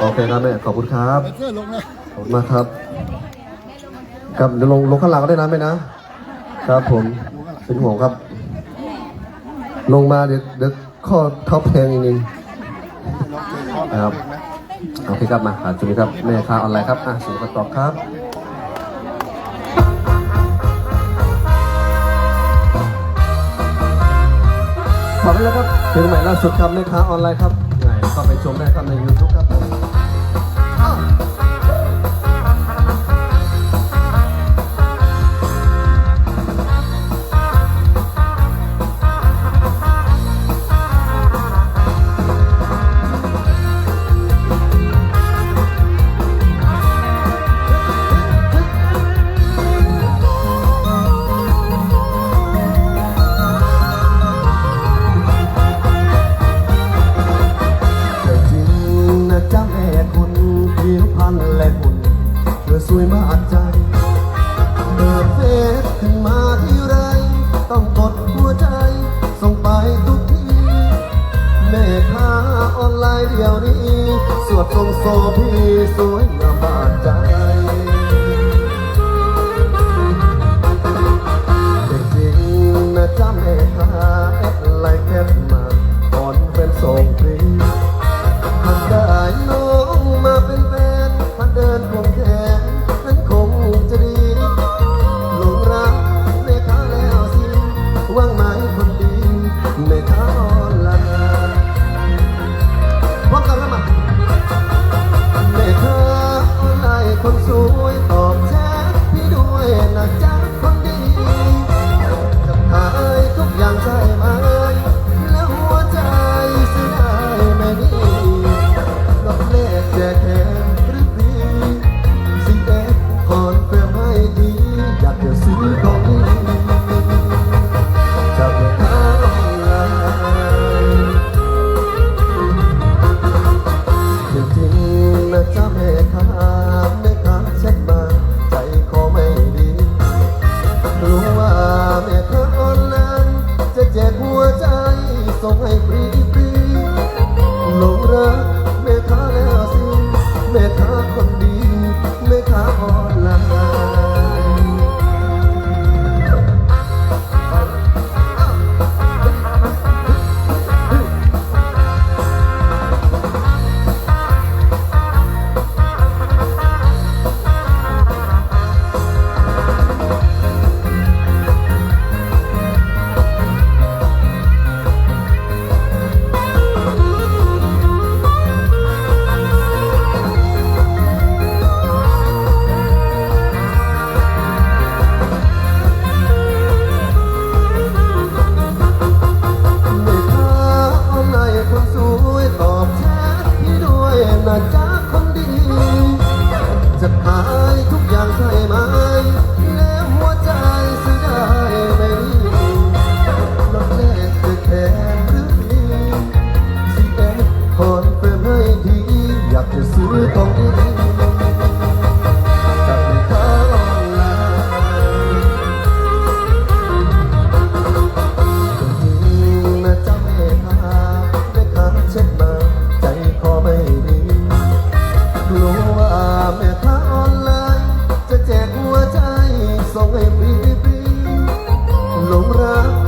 โอเคครับแม่ขอบคุณครับเสื้อลงนะขอบคุณมากครับ ครับเดี๋ยวลงลงข้างหลังก็ได้นะแม่นะครับผมเป็นห่วงครับ ลงมาเดี๋ยวเดี๋ยวข้อเท้าแพงจริงๆครับโอเคครับมาหาจุดนี้ครับแม่ค้าออนไลน์ครับอะส่งคำตอบครับขอบคุณแล้วครับเพลงใหม่ล่าสุดครับแม่ค้าออนไลน์ครับ ก็ไปชมได้ครับใน YouTube ครับ ผิวพรรณและหุ่นเธอสวยมากใจ เปิดเฟซขึ้นมาที่ไร ต้องกดหัวใจ ส่งไปทุกทีแม่ค้าออนไลน์เดี๋ยวนี้ สวดทรงโซพี่สวยงามบาดใจ แค้นนั้นคงจะดีหลงรักแม่ค้าแล้วสิว่างไหมคนดีแม่ค้า ส่งให้ฟรีฟรีหลงรักเม่ค้าแล้วสิเม่ค้า ด้ว ว่าแม่ค้าออนไลน์จะแจกหัวใจส่งให้ฟรีๆหลงรัก